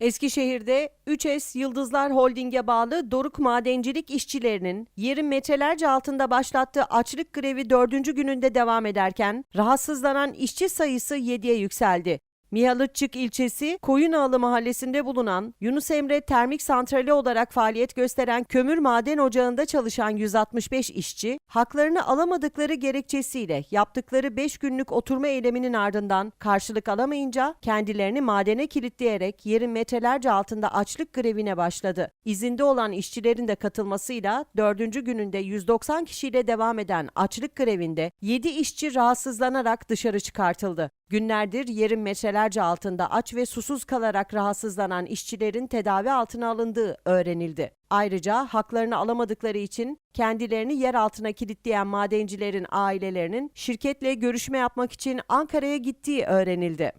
Eskişehir'de 3S Yıldızlar Holding'e bağlı Doruk Madencilik işçilerinin yerin metrelerce altında başlattığı açlık grevi dördüncü gününde devam ederken rahatsızlanan işçi sayısı 7'ye yükseldi. Mihalıççık ilçesi Koyunağlı mahallesinde bulunan Yunus Emre Termik Santrali olarak faaliyet gösteren kömür maden ocağında çalışan 165 işçi, haklarını alamadıkları gerekçesiyle yaptıkları 5 günlük oturma eyleminin ardından karşılık alamayınca kendilerini madene kilitleyerek yerin metrelerce altında açlık grevine başladı. İzinde olan işçilerin de katılmasıyla 4. gününde 190 kişiyle devam eden açlık grevinde 7 işçi rahatsızlanarak dışarı çıkartıldı. Günlerdir yerin metrelerce altında aç ve susuz kalarak rahatsızlanan işçilerin tedavi altına alındığı öğrenildi. Ayrıca haklarını alamadıkları için kendilerini yer altına kilitleyen madencilerin ailelerinin şirketle görüşme yapmak için Ankara'ya gittiği öğrenildi.